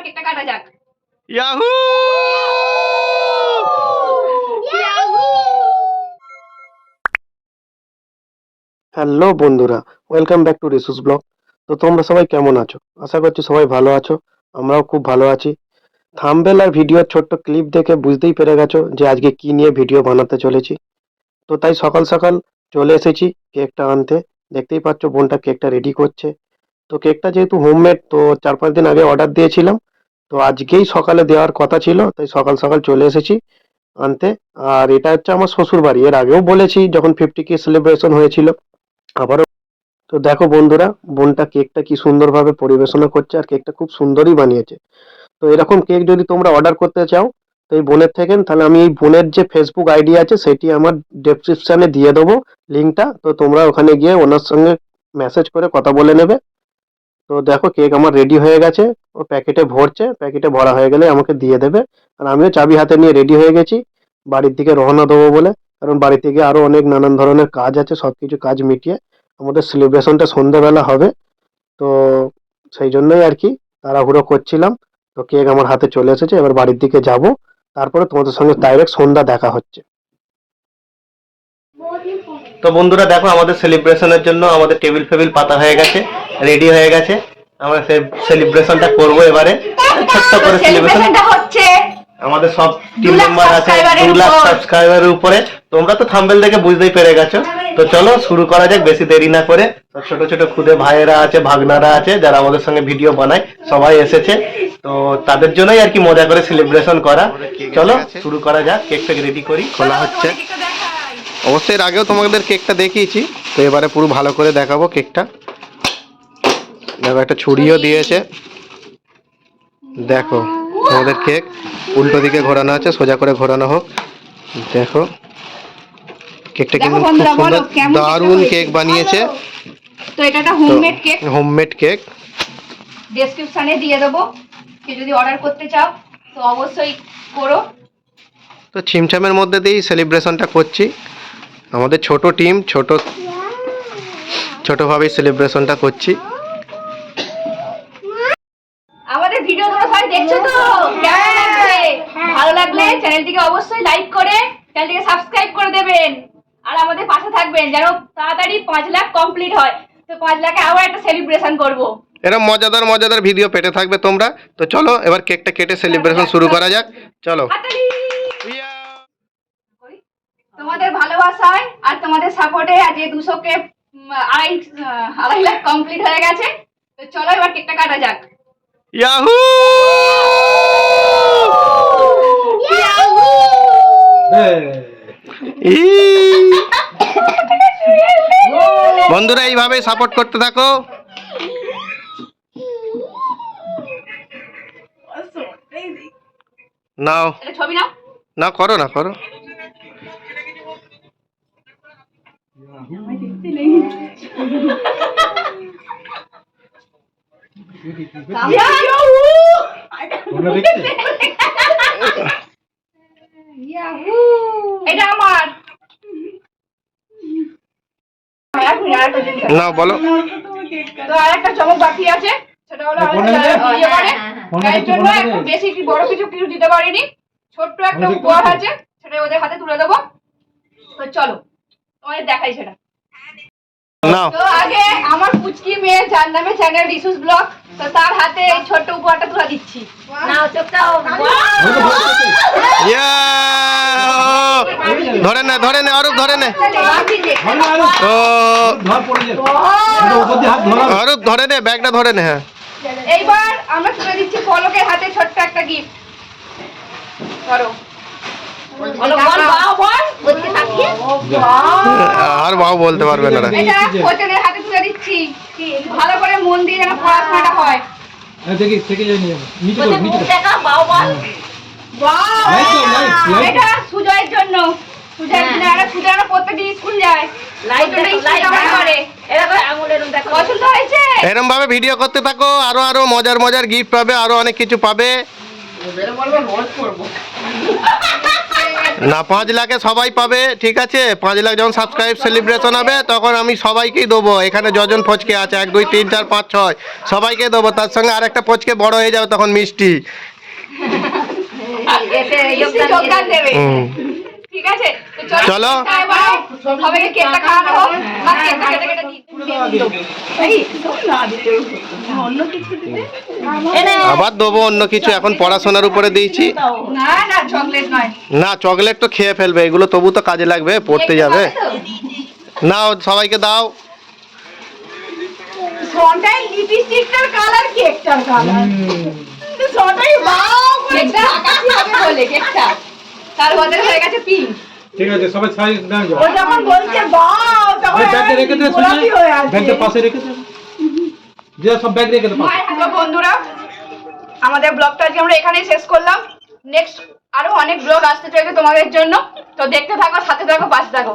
এবার কেকটা কাটা যাক ইয়াহু হ্যালো বন্ধুরা। ওয়েলকাম ব্যাক টু রিসুস ব্লগ তো তোমরা সবাই কেমন আছো? আশা করছি সবাই ভালো আছো। আমরাও খুব ভালো আছি। থাম্বেল আর ভিডিওর ছোট্ট ক্লিপ দেখে বুঝতেই পেরে গেছো যে আজকে কি নিয়ে ভিডিও বানাতে চলেছি। তো তাই সকাল সকাল চলে এসেছি কেকটা আনতে। দেখতেই পাচ্ছ বোনটা কেকটা রেডি করছে। তো কেকটা যেহেতু হোমমেড তো চার পাঁচ দিন আগে অর্ডার দিয়েছিলাম। তো আজকেই সকালে দেওয়ার কথা ছিল, তাই সকাল সকাল চলে এসেছি আনতে। আর এটা হচ্ছে আমার শ্বশুর বাড়ি এর আগেও বলেছি যখন ফিফটি কে সেলিব্রেশন হয়েছিল, আবারও তো দেখো বন্ধুরা, বোনটা কেকটা কি সুন্দরভাবে পরিবেশনা করছে আর কেকটা খুব সুন্দরই বানিয়েছে। তো এরকম কেক যদি তোমরা অর্ডার করতে চাও, তো এই বোনের থেকে, তাহলে আমি এই বোনের যে ফেসবুক আইডি আছে, সেটি আমার ডেসক্রিপশানে দিয়ে দেবো লিঙ্কটা তো তোমরা ওখানে গিয়ে ওনার সঙ্গে মেসেজ করে কথা বলে নেবে। তো দেখো কেক আমার রেডি হয়ে গেছে, ও প্যাকেটে ভরছে প্যাকেটে ভরা হয়ে গেলে আমাকে দিয়ে দেবে। আর আমিও চাবি হাতে নিয়ে রেডি হয়ে গেছি, বাড়ির দিকে রওনা দেবো বলে। কারণ বাড়ি থেকে আরও অনেক নানান ধরনের কাজ আছে, সবকিছু কাজ মিটিয়ে আমাদের সেলিব্রেশনটা সন্ধ্যেবেলা হবে। তো সেই জন্যই আর কি তাড়াহুড়ো করছিলাম। তো কেক আমার হাতে চলে এসেছে, এবার বাড়ির দিকে যাব। তারপরে তোমাদের সঙ্গে ডাইরেক্ট সন্ধ্যা দেখা হচ্ছে। তো বন্ধুরা দেখো, আমাদের সেলিব্রেশনের জন্য আমাদের টেবিল ফেবিল পাতা হয়ে গেছে রেডি হয়ে গেছে। আমরা সেলিব্রেশনটা করব এবারে। ছোট্ট করে সেলিব্রেশন সেলিব্রেশনটা হচ্ছে। আমাদের সব টিম মেম্বার আছে subscriber এর দু লাখ উপর। সাবস্ক্রাইবারের উপরে। তোমরা তো থাম্বেল দেখে বুঝতেই পেরে গেছো। তো চলো শুরু করা যাক বেশি দেরি না করে। সব ছোট ছোট খুদে ভাইয়েরা আছে ভাগনারা আছে যারা আমাদের সঙ্গে ভিডিও বানায় সবাই এসেছে। তো তাদের জন্যই আর কি মজা করে সেলিব্রেশন করা। চলো শুরু করা যাক কেক ফেক রেডি করি। খোলা হচ্ছে। অবশ্যই এর আগেও তোমাদের কেকটা দেখিয়েছি। তো এবারে পুরো ভালো করে দেখাবো কেকটা দেখো একটা ছুরিও দিয়েছে। দেখো তোমাদের কেক। উল্টো দিকে ঘোরানো আছে সোজা করে ঘোরানো হোক। দেখো কেকটা কিন্তু খুব সুন্দর দারুণ কেক বানিয়েছে। তো এটা একটা হোমমেড কেক। Homemade cake. ডেসক্রিপশনে দিয়ে দেবো। কেউ যদি অর্ডার করতে চাও তো অবশ্যই করো। তো ছিমছামের মধ্যে দিয়েই সেলিব্রেশনটা করছি। আমাদের ছোট টিম ছোট ছোটোভাবেই সেলিব্রেশনটা করছি আমাদের ভিডিও তোমরা সবাই দেখছ তো কেমন লাগছে ভালো লাগলে চ্যানেলটিকে অবশ্যই লাইক করে চ্যানেলটিকে সাবস্ক্রাইব করে দেবেন। আর আমাদের পাশে থাকবেন যেন তাড়াতাড়ি পাঁচ লাখ কমপ্লিট হয়। তো পাঁচ লাখে আবার একটা সেলিব্রেশন করব। এরকম মজাদার মজাদার ভিডিও পেতে থাকবে তোমরা। তো চলো এবার কেকটা কেটে সেলিব্রেশন শুরু করা যাক। চলো। তোমাদের ভালোবাসায় আর তোমাদের সাপোর্টে আজ এই দুশো কে আড়াই আড়াই লাখ কমপ্লিট হয়ে গেছে। তো চলো এবার কেকটা কাটা যাক। ইয়াহু বন্ধুরা এইভাবে সাপোর্ট করতে থাকো। নাও। এটা ছবি নাও। না করো না করো। এটা আমার এক মিনিট, আরেকটা জিনিস আছে। না বলো। তো আর একটা চমক বাকি আছে সেটা হলো আমি ফোনে যারা দিলে? বিয়ে করে ফোনে তার জন্য ফোনে একটু দিলে? বেশি বড় কিছু কিছু দিতে পারিনি। ছোট্ট একটা উপহার আছে সেটা ওদের হাতে তুলে দেবো। তো চলো তোমাদের দেখাই সেটা। তো আগে আমার পুচকি মেয়ে যার নামে চ্যানেল রিসুস ব্লগ তো তার হাতে এই ছোট্ট উপহারটা তুলে দিচ্ছি। নাও চোখটাও ইয়া! ধরে নে ধরে নে অরূপ ধরে নে। ধরা অরূপ ধরে নে ব্যাগটা ধরে নে হ্যাঁ। এইবার আমরা তুলে দিচ্ছি পলকের হাতে ছোট্ট একটা গিফট ধরো। বলো, বল, বাও, বল। আর বাবু বলতে পারবে না হাতে তুলে দিচ্ছি। ভালো করে মন দিয়ে যেন পড়াশোনাটা হয়। দেখি থেকে যাই নিয়ে নিচে নিচে করো Wow! Light দাও, light, light। এটা সুজয়ের জন্য। আর প্রত্যেকদিন স্কুল যায়। হয়েছে? এরম ভাবে ভিডিও করতে থাকো আরও আরও মজার মজার গিফট পাবে আরও অনেক কিছু পাবে। না পাঁচ লাখে সবাই পাবে ঠিক আছে? পাঁচ লাখ যখন সাবস্ক্রাইব সেলিব্রেশন হবে তখন আমি সবাইকেই দেবো। এখানে যজন ফচকে আছে এক দুই তিন চার পাঁচ ছয় সবাইকে দেবো। তার সঙ্গে আর একটা ফচকে বড় হয়ে যাবে তখন মিষ্টি। এতে যোগদান দেবে। হুম। ঠিক আছে? চলো। সবাইকে কেকটা খাওয়ানো হোক। মা কেকটা কেটে কেটে আবার দেবো অন্য কিছু এখন পড়াশোনার উপরে দিয়েছি। না না চকলেট নয়। না চকলেট তো খেয়ে ফেলবে। এগুলো তবু তো কাজে লাগবে পড়তে যাবে। নাও সবাইকে দাও। সনটাই লিপস্টিকটার কালার কেকটার কালার সনটাই বাও কেকটা আকাশি হবে বলে কেকটা। তার বদলে হয়ে গেছে পিঙ্ক ঠিক আছে সবাই ও যখন বলছে বাও তখন ব্যাগটা রেখে দে শুনে। ব্যাগটা পাশে রেখে দে। যে সব ব্যাগ রেখে দে পাশে। বন্ধুরা। আমাদের ব্লগটা আজকে আমরা এখানেই শেষ করলাম। নেক্সট আরও অনেক ব্লগ আসতে চলেছে তোমাদের জন্য। তো দেখতে থাকো সাথে থাকো পাশে থাকো।